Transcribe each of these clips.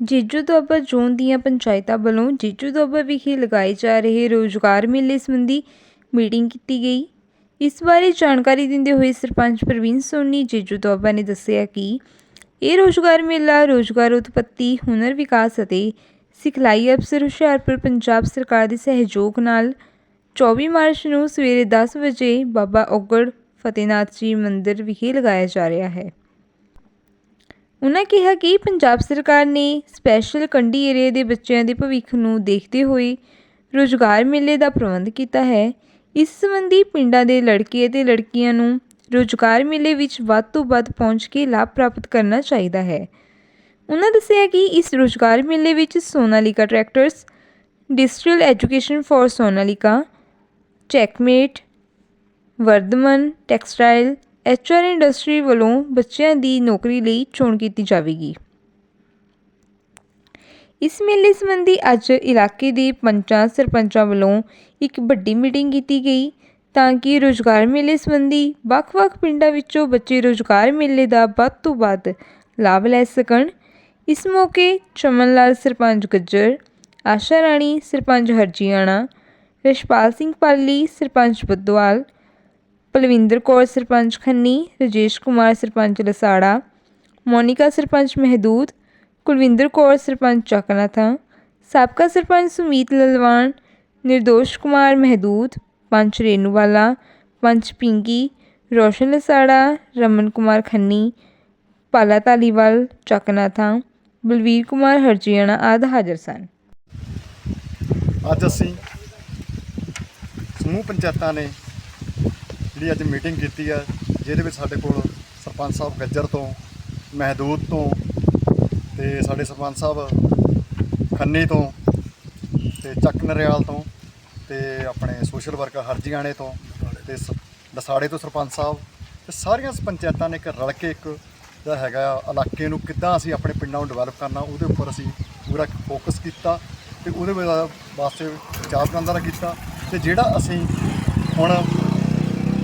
ਜੀਜੂ Doaba zone ਦੀਆਂ ਪੰਚਾਇਤਾਂ ਵੱਲੋਂ ਜੀਜੂ ਦੁਆਬਾ ਵਿਖੇ ਲਗਾਏ ਜਾ ਰਹੇ ਰੋਜ਼ਗਾਰ ਮੇਲੇ ਸੰਬੰਧੀ ਮੀਟਿੰਗ ਕੀਤੀ ਗਈ। ਇਸ ਬਾਰੇ ਜਾਣਕਾਰੀ ਦਿੰਦੇ ਹੋਏ ਸਰਪੰਚ ਪ੍ਰਵੀਨ ਸੋਨੀ ਜੀਜੂ ਦੁਆਬਾ ਨੇ ਦੱਸਿਆ ਕਿ ਇਹ ਰੋਜ਼ਗਾਰ ਮੇਲਾ ਰੋਜ਼ਗਾਰ ਉਤਪਤੀ, ਹੁਨਰ ਵਿਕਾਸ ਅਤੇ ਸਿਖਲਾਈ ਅਫਸਰ ਹੁਸ਼ਿਆਰਪੁਰ ਪੰਜਾਬ ਸਰਕਾਰ ਦੇ ਸਹਿਯੋਗ ਨਾਲ 24 ਮਾਰਚ ਨੂੰ ਸਵੇਰੇ 10 ਵਜੇ ਬਾਬਾ ਔਗੜ ਫਤਿਹਨਾਥ ਜੀ ਮੰਦਿਰ ਵਿਖੇ ਲਗਾਇਆ ਜਾ ਰਿਹਾ ਹੈ। ਉਨ੍ਹਾਂ ਕਿਹਾ ਕਿ ਪੰਜਾਬ ਸਰਕਾਰ ਨੇ ਸਪੈਸ਼ਲ ਕੰਢੀ ਏਰੀਏ ਦੇ ਬੱਚਿਆਂ ਦੇ ਭਵਿੱਖ ਨੂੰ ਦੇਖਦੇ ਹੋਏ ਰੁਜ਼ਗਾਰ ਮੇਲੇ ਦਾ ਪ੍ਰਬੰਧ ਕੀਤਾ ਹੈ। ਇਸ ਸੰਬੰਧੀ ਪਿੰਡਾਂ ਦੇ ਲੜਕੇ ਅਤੇ ਲੜਕੀਆਂ ਨੂੰ ਰੁਜ਼ਗਾਰ ਮੇਲੇ ਵਿੱਚ ਵੱਧ ਤੋਂ ਵੱਧ ਪਹੁੰਚ ਕੇ ਲਾਭ ਪ੍ਰਾਪਤ ਕਰਨਾ ਚਾਹੀਦਾ ਹੈ। ਉਨ੍ਹਾਂ ਦੱਸਿਆ ਕਿ ਇਸ ਰੁਜ਼ਗਾਰ ਮੇਲੇ ਵਿੱਚ Sonalika tractors digital education for Sonalika, Checkmate, Vardhman, textile HR industry ਵੱਲੋਂ ਬੱਚਿਆਂ ਦੀ ਨੌਕਰੀ ਲਈ ਚੋਣ ਕੀਤੀ ਜਾਵੇਗੀ। ਇਸ ਮੇਲੇ ਸੰਬੰਧੀ ਅੱਜ ਇਲਾਕੇ ਦੇ ਪੰਚਾਂ ਸਰਪੰਚਾਂ ਵੱਲੋਂ ਇੱਕ ਵੱਡੀ ਮੀਟਿੰਗ ਕੀਤੀ ਗਈ ਤਾਂ ਕਿ ਰੋਜ਼ਗਾਰ ਮੇਲੇ ਸੰਬੰਧੀ ਵੱਖ-ਵੱਖ ਪਿੰਡਾਂ ਵਿੱਚੋਂ ਬੱਚੇ ਰੋਜ਼ਗਾਰ ਮੇਲੇ ਦਾ ਵੱਧ ਤੋਂ ਵੱਧ ਲਾਭ ਲੈ ਸਕਣ। ਇਸ ਮੌਕੇ ਚਮਨ ਲਾਲ ਸਰਪੰਚ ਗੱਜਰ, ਆਸ਼ਾ ਰਾਣੀ, ਸਰਪੰਚ ਹਰਜੀਆਣਾ ਰਸ਼ਪਾਲ ਸਿੰਘ ਪਾਲੀ, ਸਰਪੰਚ ਬੁੱਧਵਾਲ ਪਲਵਿੰਦਰ ਕੌਰ, ਸਰਪੰਚ ਖੰਨੀ, ਰਜੇਸ਼ ਕੁਮਾਰ, ਸਰਪੰਚ ਲਸਾੜਾ, ਮੋਨਿਕਾ, ਸਰਪੰਚ ਮਹਿਦੂਦ ਕੁਲਵਿੰਦਰ ਕੌਰ, ਸਰਪੰਚ ਚੱਕਨਾਥਾਂ, ਸਾਬਕਾ ਸਰਪੰਚ ਸੁਮੀਤ ਲਲਵਾਨ, ਨਿਰਦੋਸ਼ ਕੁਮਾਰ ਮਹਿਦੂਦ ਪੰਚ ਰੇਨੂਵਾਲਾ, ਪੰਚ ਪਿੰਗੀ ਰੋਸ਼ਨ ਲਸਾੜਾ, ਰਮਨ ਕੁਮਾਰ ਖੰਨੀ, ਪਾਲਾ ਧਾਲੀਵਾਲ, ਚੱਕਨਾਥਾਂ, ਬਲਵੀਰ ਕੁਮਾਰ ਹਰਜੀਆਣਾ ਆਦਿ ਹਾਜ਼ਰ ਸਨ। ਅੱਜ ਅਸੀਂ ਸਮੂਹ ਪੰਚਾਇਤਾਂ ਨੇ ਜਿਹੜੀ ਅੱਜ ਮੀਟਿੰਗ ਕੀਤੀ ਆ, ਜਿਹਦੇ ਵਿੱਚ ਸਾਡੇ ਕੋਲ ਸਰਪੰਚ ਸਾਹਿਬ ਗੱਜਰ ਤੋਂ, ਮਹਿਦੂਦ ਤੋਂ ਤੇ ਸਾਡੇ ਸਰਪੰਚ ਸਾਹਿਬ ਖੰਨੀ ਤੋਂ ਤੇ ਚੱਕ ਨਰਿਆਲ ਤੋਂ ਤੇ ਆਪਣੇ ਸੋਸ਼ਲ ਵਰਕਰ ਹਰਜੀਆਣੇ ਤੋਂ ਤੇ ਸ- ਦਸਾੜੇ ਤੋਂ ਸਰਪੰਚ ਸਾਹਿਬ ਤੇ ਸਾਰੀਆਂ ਪੰਚਾਇਤਾਂ ਨੇ ਇੱਕ ਰਲ ਕੇ ਇੱਕ ਜਿਹੜਾ ਹੈਗਾ ਇਲਾਕੇ ਨੂੰ ਕਿੱਦਾਂ ਅਸੀਂ ਆਪਣੇ ਪਿੰਡਾਂ ਨੂੰ ਡਿਵੈਲਪ ਕਰਨਾ, ਉਹਦੇ ਉੱਪਰ ਅਸੀਂ ਪੂਰਾ ਫੋਕਸ ਕੀਤਾ ਤੇ ਉਹਦੇ ਵਾਸਤੇ ਵਿਚਾਰ ਵਟਾਂਦਰਾ ਕੀਤਾ ਤੇ ਜਿਹੜਾ ਅਸੀਂ ਹੁਣ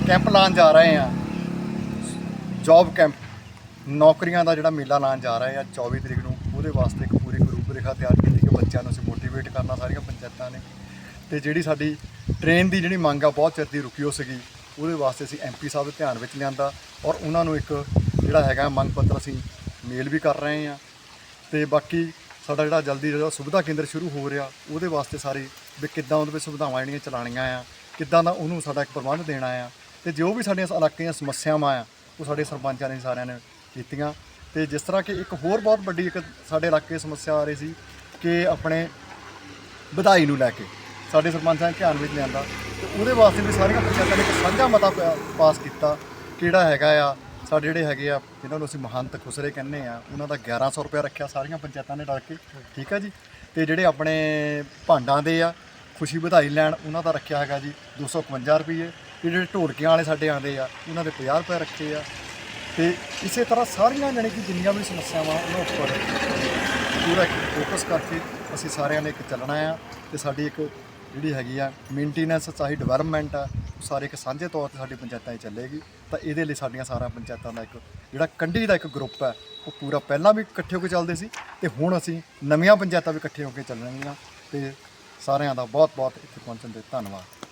ਕੈਂਪ ਲਾਉਣ ਜਾ ਰਹੇ ਆ ਜੌਬ ਕੈਂਪ, ਨੌਕਰੀਆਂ ਦਾ ਜਿਹੜਾ ਮੇਲਾ ਲਾਉਣ ਜਾ ਰਹੇ ਆ 24 ਤਰੀਕ ਨੂੰ, ਉਹਦੇ ਵਾਸਤੇ ਇੱਕ ਪੂਰੀ ਗਰੁੱਪ ਰੇਖਾ ਤਿਆਰ ਕੀਤੀ ਕਿ ਬੱਚਿਆਂ ਨੂੰ ਅਸੀਂ ਮੋਟੀਵੇਟ ਕਰਨਾ, ਸਾਰੀਆਂ ਪੰਚਾਇਤਾਂ ਨੇ। ਤੇ ਜਿਹੜੀ ਸਾਡੀ ਟ੍ਰੇਨ ਦੀ ਜਿਹੜੀ ਮੰਗ ਆ, ਬਹੁਤ ਚਿਰ ਦੀ ਰੁਕੀ ਹੋ ਸੀਗੀ, ਉਹਦੇ ਵਾਸਤੇ ਅਸੀਂ ਐਮਪੀ ਸਾਹਿਬ ਦੇ ਧਿਆਨ ਵਿੱਚ ਲਿਆਂਦਾ ਔਰ ਉਹਨਾਂ ਨੂੰ ਇੱਕ ਜਿਹੜਾ ਹੈਗਾ ਮੰਗ ਪੱਤਰ ਅਸੀਂ ਮੇਲ ਵੀ ਕਰ ਰਹੇ ਆ ਤੇ ਬਾਕੀ ਸਾਡਾ ਜਿਹੜਾ ਜਲਦੀ ਜਿਹੜਾ ਸੁਵਿਧਾ ਕੇਂਦਰ ਸ਼ੁਰੂ ਹੋ ਰਿਹਾ, ਉਹਦੇ ਵਾਸਤੇ ਸਾਰੀ ਵੀ ਕਿੱਦਾਂ ਉਹਦੇ ਵਿੱਚ ਸੁਵਿਧਾਵਾਂ ਜਿਹੜੀਆਂ ਚਲਾਉਣੀਆਂ ਆ, ਕਿੱਦਾਂ ਦਾ ਉਹਨੂੰ ਸਾਡਾ ਇੱਕ ਪ੍ਰਬੰਧ ਦੇਣਾ ਆ ਤੇ ਜੋ ਵੀ ਸਾਡੀਆਂ ਇਲਾਕੇ ਦੀਆਂ ਸਮੱਸਿਆਵਾਂ ਆ, ਉਹ ਸਾਡੇ ਸਰਪੰਚਾਂ ਨੇ ਸਾਰਿਆਂ ਨੇ ਕੀਤੀਆਂ। ਤੇ ਜਿਸ ਤਰ੍ਹਾਂ ਕਿ ਇੱਕ ਹੋਰ ਬਹੁਤ ਵੱਡੀ ਇੱਕ ਸਾਡੇ ਇਲਾਕੇ ਦੀ ਸਮੱਸਿਆ ਆ ਰਹੀ ਸੀ ਕਿ ਆਪਣੇ ਵਧਾਈ ਨੂੰ ਲੈ ਕੇ, ਸਾਡੇ ਸਰਪੰਚਾਂ ਨੇ ਧਿਆਨ ਵਿੱਚ ਲਿਆਂਦਾ। ਤੇ ਉਹਦੇ ਵਾਸਤੇ ਵੀ ਸਾਰੀਆਂ ਪੰਚਾਇਤਾਂ ਨੇ ਇੱਕ ਸਾਂਝਾ ਮਤਾ ਪ- ਪਾਸ ਕੀਤਾ ਕਿਹੜਾ ਹੈਗਾ ਆ। ਸਾਡੇ ਜਿਹੜੇ ਹੈਗੇ ਆ, ਜਿਨ੍ਹਾਂ ਨੂੰ ਅਸੀਂ ਮਹੰਤ ਖੁਸਰੇ ਕਹਿੰਦੇ ਆ, ਉਹਨਾਂ ਦਾ 1100 ਰੁਪਏ ਰੱਖਿਆ ਸਾਰੀਆਂ ਪੰਚਾਇਤਾਂ ਨੇ ਰਲ ਕੇ। ਠੀਕ ਆ ਜੀ? ਤੇ ਜਿਹੜੇ ਆਪਣੇ ਭਾਂਡਾਂ ਦੇ ਆ, ਖੁਸ਼ੀ ਵਧਾਈ ਲੈਣ, ਉਹਨਾਂ ਦਾ ਰੱਖਿਆ ਹੈਗਾ ਜੀ 251 ਰੁਪਏ ਤੇ ਜਿਹੜੇ ਢੋਲਕੀਆਂ ਵਾਲੇ ਸਾਡੇ ਆਉਂਦੇ ਆ, ਉਹਨਾਂ ਦੇ 50 ਰੁਪਏ ਰੱਖੇ ਆ। ਤੇ ਇਸੇ ਤਰ੍ਹਾਂ ਸਾਰੀਆਂ ਜਾਣੀ ਕਿ ਜਿੰਨੀਆਂ ਵੀ ਸਮੱਸਿਆਵਾਂ ਉਹਨਾਂ ਉੱਪਰ ਪੂਰਾ ਇੱਕ ਫੋਕਸ ਕਰਕੇ ਅਸੀਂ ਸਾਰਿਆਂ ਨੇ ਇੱਕ ਚੱਲਣਾ ਆ ਤੇ ਸਾਡੀ ਇੱਕ ਜਿਹੜੀ ਹੈਗੀ ਆ ਮੇਨਟੇਨੈਂਸ ਚਾਹੀ ਡਿਵੈਲਪਮੈਂਟ ਆ, ਉਹ ਸਾਰੇ ਇੱਕ ਸਾਂਝੇ ਤੌਰ ਤੇ ਸਾਡੀ ਪੰਚਾਇਤਾਂ 'ਚ ਚੱਲੇਗੀ। ਤਾਂ ਇਹਦੇ ਲਈ ਸਾਡੀਆਂ ਸਾਰਾ ਪੰਚਾਇਤਾਂ ਦਾ ਇੱਕ ਜਿਹੜਾ ਕੰਢੀ ਦਾ ਇੱਕ ਗਰੁੱਪ ਹੈ ਉਹ ਪੂਰਾ ਪਹਿਲਾਂ ਵੀ ਇਕੱਠੇ ਹੋ ਕੇ ਚੱਲਦੇ ਸੀ ਤੇ ਹੁਣ ਅਸੀਂ ਨਵੀਆਂ ਪੰਚਾਇਤਾਂ ਵੀ ਇਕੱਠੇ ਹੋ ਕੇ ਚੱਲਣਗੀਆਂ ਤੇ ਸਾਰਿਆਂ ਦਾ ਬਹੁਤ ਬਹੁਤ ਇੱਥੇ ਪਹੁੰਚਣ ਦੇ ਧੰਨਵਾਦ।